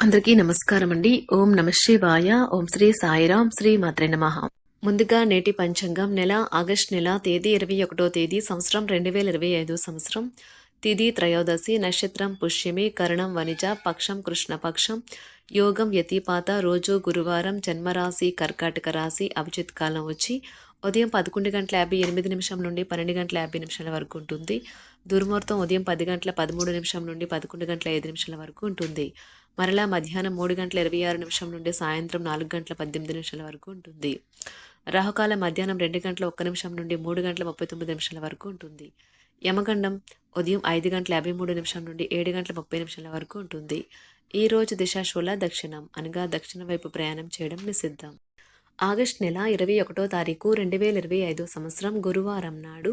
అందరికీ నమస్కారం అండి ఓం నమ శివాయ. ఓం శ్రీ సాయిరాం శ్రీ మాత్రే నమ. ముందుగా నేటి పంచాంగం నెల ఆగస్ట్ నెల తేదీ ఇరవై ఒకటో తేదీ సంవత్సరం రెండు వేల ఇరవై ఐదు సంవత్సరం. తిది త్రయోదశి నక్షత్రం పుష్యమి కరణం వనిజ పక్షం కృష్ణపక్షం యోగం యతిపాత రోజు గురువారం జన్మరాశి కర్కాటక రాశి అభిజిత్ కాలం వచ్చి ఉదయం పదకొండు గంటల యాభై ఎనిమిది నిమిషం నుండి పన్నెండు గంటల యాభై నిమిషాల వరకు ఉంటుంది. దుర్ముహూర్తం ఉదయం పది గంటల పదమూడు నిమిషం నుండి పదకొండు గంటల ఐదు నిమిషాల వరకు ఉంటుంది. మరలా మధ్యాహ్నం మూడు గంటల ఇరవై ఆరు నిమిషం నుండి సాయంత్రం నాలుగు గంటల పద్దెనిమిది నిమిషాల వరకు ఉంటుంది. రాహుకాలం మధ్యాహ్నం రెండు గంటల ఒక్క నిమిషం నుండి మూడు గంటల ముప్పై తొమ్మిది నిమిషాల వరకు ఉంటుంది. యమగండం ఉదయం ఐదు గంటల యాభై మూడు నిమిషం నుండి ఏడు గంటల ముప్పై నిమిషాల వరకు ఉంటుంది. ఈ రోజు దిశాశూల దక్షిణం అనగా దక్షిణ వైపు ప్రయాణం చేయడం నిషిద్ధం. ఆగస్ట్ నెల ఇరవై ఒకటో తారీఖు రెండు వేల ఇరవై ఐదో సంవత్సరం గురువారం నాడు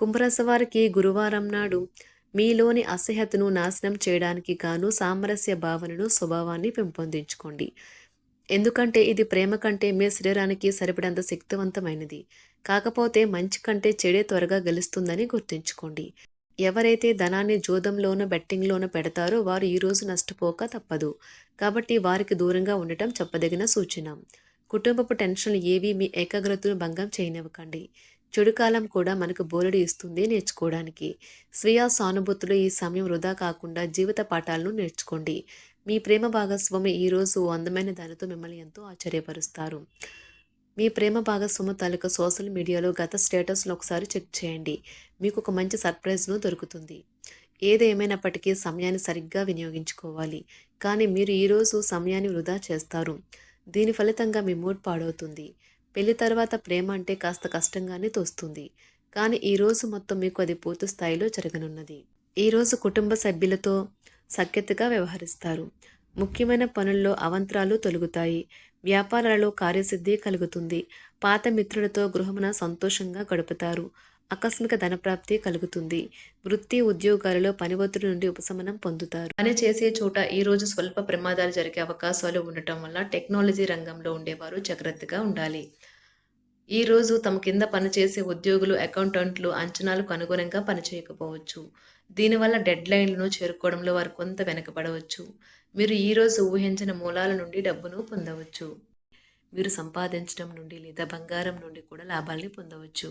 కుంభరాశి వారికి గురువారం నాడు మీలోని అసహ్యతను నాశనం చేయడానికి గాను సామరస్య భావనను స్వభావాన్ని పెంపొందించుకోండి. ఎందుకంటే ఇది ప్రేమ కంటే మీ శరీరానికి సరిపడంత శక్తివంతమైనది. కాకపోతే మంచి కంటే చెడే త్వరగా గెలుస్తుందని గుర్తుంచుకోండి. ఎవరైతే ధనాన్ని జోదంలోనూ బెట్టింగ్లోనూ పెడతారో వారు ఈరోజు నష్టపోక తప్పదు. కాబట్టి వారికి దూరంగా ఉండటం చెప్పదగిన సూచన. కుటుంబపు టెన్షన్లు ఏవి మీ ఏకాగ్రతను భంగం చేయనివ్వకండి. చెడుకాలం కూడా మనకు బోలెడు ఇస్తుంది నేర్చుకోవడానికి. స్వీయ సానుభూతులు ఈ సమయం వృధా కాకుండా జీవిత పాఠాలను నేర్చుకోండి. మీ ప్రేమ భాగస్వామి ఈరోజు ఓ అందమైన దానితో మిమ్మల్ని ఎంతో ఆశ్చర్యపరుస్తారు. మీ ప్రేమ భాగస్వామి తాలూకా సోషల్ మీడియాలో గత స్టేటస్ను ఒకసారి చెక్ చేయండి. మీకు ఒక మంచి సర్ప్రైజ్ను దొరుకుతుంది. ఏదేమైనప్పటికీ సమయాన్ని సరిగ్గా వినియోగించుకోవాలి. కానీ మీరు ఈరోజు సమయాన్ని వృధా చేస్తారు. దీని ఫలితంగా మీ మూడ్ పాడవుతుంది. పెళ్ళి తర్వాత ప్రేమ అంటే కాస్త కష్టంగానే తోస్తుంది. కానీ ఈరోజు మొత్తం మీకు అది పూర్తి స్థాయిలో జరగనున్నది. ఈరోజు కుటుంబ సభ్యులతో సఖ్యతగా వ్యవహరిస్తారు. ముఖ్యమైన పనుల్లో అవంతరాలు తొలుగుతాయి. వ్యాపారాలలో కార్యసిద్ధి కలుగుతుంది. పాత మిత్రులతో గృహమున సంతోషంగా గడుపుతారు. ఆకస్మిక ధనప్రాప్తి కలుగుతుంది. వృత్తి ఉద్యోగాలలో పని ఒత్తిడి నుండి ఉపశమనం పొందుతారు. పని చేసే చోట ఈ రోజు స్వల్ప ప్రమాదాలు జరిగే అవకాశాలు ఉండటం వల్ల టెక్నాలజీ రంగంలో ఉండేవారు జాగ్రత్తగా ఉండాలి. ఈ రోజు తమ కింద పనిచేసే ఉద్యోగులు అకౌంటెంట్లు అంచనాలకు అనుగుణంగా పనిచేయకపోవచ్చు దీనివల్ల డెడ్ లైన్లను చేరుకోవడంలో వారు కొంత వెనకబడవచ్చు. మీరు ఈరోజు ఊహించిన మూలాల నుండి డబ్బును పొందవచ్చు. మీరు సంపాదించడం నుండి లేదా బంగారం నుండి కూడా లాభాల్ని పొందవచ్చు.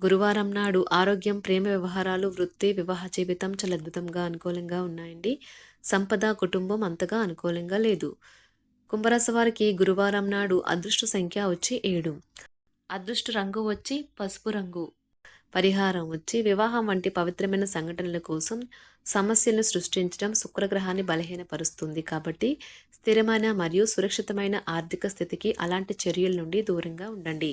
గురువారం నాడు ఆరోగ్యం ప్రేమ వ్యవహారాలు వృత్తి వివాహ జీవితం చాలా అద్భుతంగా అనుకూలంగా ఉన్నాయండి. సంపద కుటుంబం అంతగా అనుకూలంగా లేదు. కుంభరాశి వారికి గురువారం నాడు అదృష్ట సంఖ్య వచ్చి ఏడు. అదృష్ట రంగు వచ్చి పసుపు రంగు. పరిహారం వచ్చి వివాహం వంటి పవిత్రమైన సంఘటనల కోసం సమస్యలను సృష్టించడం శుక్రగ్రహాన్ని బలహీనపరుస్తుంది. కాబట్టి స్థిరమైన మరియు సురక్షితమైన ఆర్థిక స్థితికి అలాంటి చర్యల నుండి దూరంగా ఉండండి.